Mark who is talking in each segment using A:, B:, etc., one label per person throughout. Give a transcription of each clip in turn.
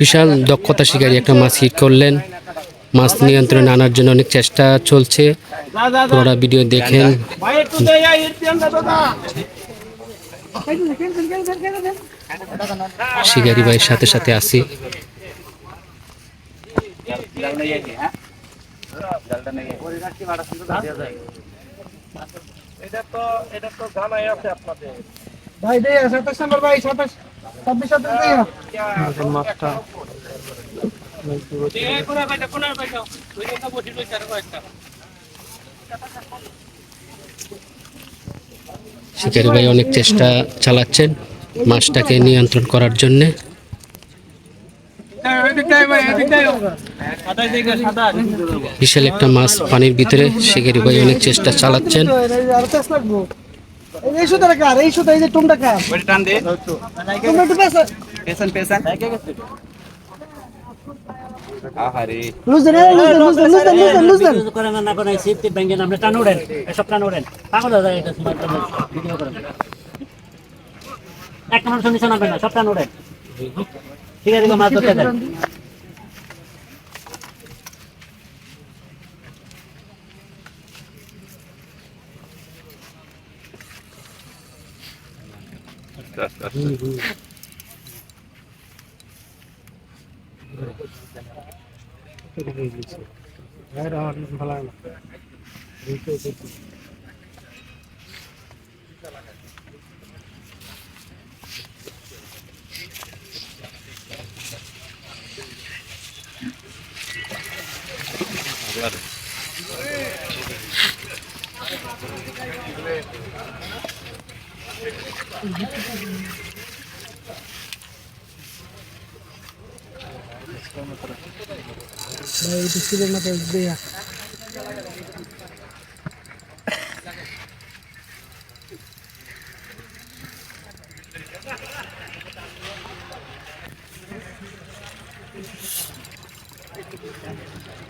A: বিশাল দক্ষতা শিকারী একটা মাছ হিট করলেন। মাছ নিয়ন্ত্রণে আনার জন্য অনেক চেষ্টা চলছে। পুরোটা ভিডিও দেখেন। শিকারি ভাইয়ের সাথে সাথে আসি
B: এটা তো এটা তো জানাই আছে আপনাদের
C: ভাই দে সাতাশ নম্বর ভাই সাতাশ ছাব্বিশ সাতাশ দে
B: মাছটা
A: শিকারি ভাই অনেক চেষ্টা চালাচ্ছেন মাছটাকে নিয়ন্ত্রণ করার জন্যে। বিশাল একটা মাছ পানির ভিতরে শিকারি ভাই অনেক চেষ্টা চালাচ্ছেন।
C: এই- সুতাটা কার? এই সুতা এই যে টুমটা কার?
D: টান দে।
C: টুমটা একটু
D: পেছন। পেছন আহারে।
E: না করেন সিফটি ব্যাংকের আমরা টান উড়েন এসব টান উড়েন পাগল হয়ে যায় এটা স্মার্ট ভিডিও করেন এক নম্বর শুনিছে না না সব টান উড়েন ঠিক আছে মাছ ধরতে দেন
C: ভাই এটা ছিল না তো দেয়া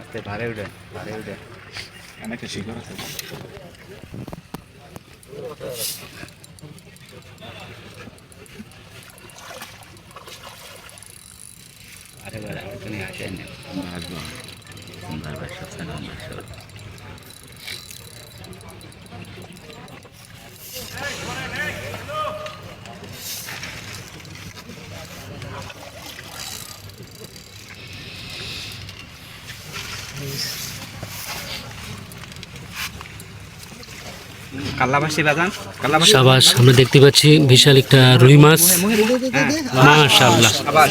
D: আস্তে ভারে উঠে ভারে উঠে। অনেকটা শিকড় আছে। আরে বারে আপনি আসেন আসব সুন্দর বাসা সালাম
A: সাবাস আমরা দেখতে পাচ্ছি বিশাল একটা রুই মাছ। মাশাআল্লাহ।
D: আবার